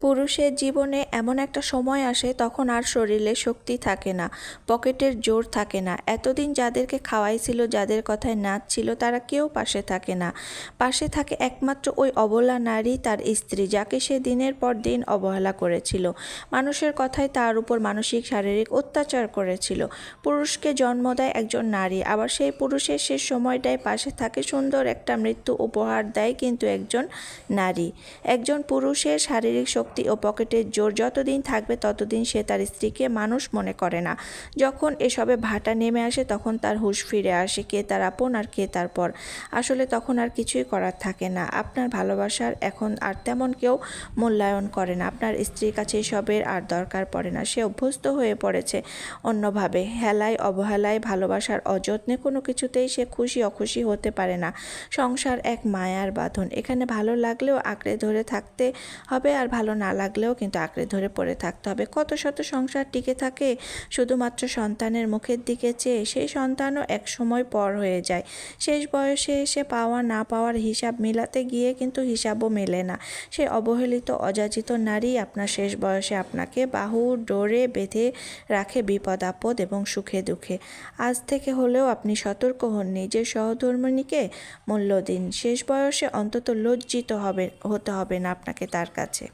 পুরুষের জীবনে এমন একটা সময় আসে তখন আর শরীরে শক্তি থাকে না, পকেটের জোর থাকে না। এতদিন যাদেরকে খাওয়াইছিল, যাদের কথায় নাচ ছিল, তারা কেউ পাশে থাকে না। পাশে থাকে একমাত্র ওই অবলা নারী, তার স্ত্রী, যাকে সে দিনের পর দিন অবহেলা করেছিল। মানুষের কথায় তার উপর মানসিক, শারীরিক অত্যাচার করেছিল। পুরুষকে জন্ম দেয় একজন নারী, আবার সেই পুরুষের শেষ সময়টায় পাশে থাকে সুন্দর একটা মৃত্যু উপহার দেয় কিন্তু একজন নারী। একজন পুরুষের শারীরিক শক্তি ও পকেটের জোর যতদিন থাকবে ততদিন সে তার স্ত্রীকে মানুষ মনে করে না। যখন এসবে ভাটা নেমে আসে তখন তার হুঁশ ফিরে আসে কে তার আপন আর কে তার পর। আসলে তখন আর কিছুই করার থাকে না। আপনার ভালোবাসার এখন আর তেমন কেউ মূল্যায়ন করে না। আপনার স্ত্রীর কাছে এসবের আর দরকার পড়ে না। সে অভ্যস্ত হয়ে পড়েছে অন্যভাবে। হেলায়, অবহেলায়, ভালোবাসার অযত্নে কোনো কিছুতেই সে খুশি, অখুশি হতে পারে না। সংসার এক মায়ার বাঁধন। এখানে ভালো লাগলেও আঁকড়ে ধরে থাকতে হবে আর ভালো না লাগলেও কিন্তু আঁকড়ে ধরে পড়ে থাকতে হবে। কত শত সংসার টিকে থাকে, শুধুমাত্র সন্তানের মুখের দিকে চেয়ে সেই সন্তানও এক সময় পর হয়ে যায়। শেষ বয়সে এসে পাওয়া না পাওয়ার হিসাব মেলাতে গিয়ে কিন্তু হিসাবও মেলে না। সে অবহেলিত, অযাচিত নারী আপনার শেষ বয়সে আপনাকে বাহু ডোরে বেঁধে রাখে বিপদ, আপদ এবং সুখে দুঃখে। আজ থেকে হলেও আপনি সতর্ক হন, নিজের সহধর্মিনীকে মূল্য দিন। শেষ বয়সে অন্তত লজ্জিত হবে হতে হবে না আপনাকে তার কাছে।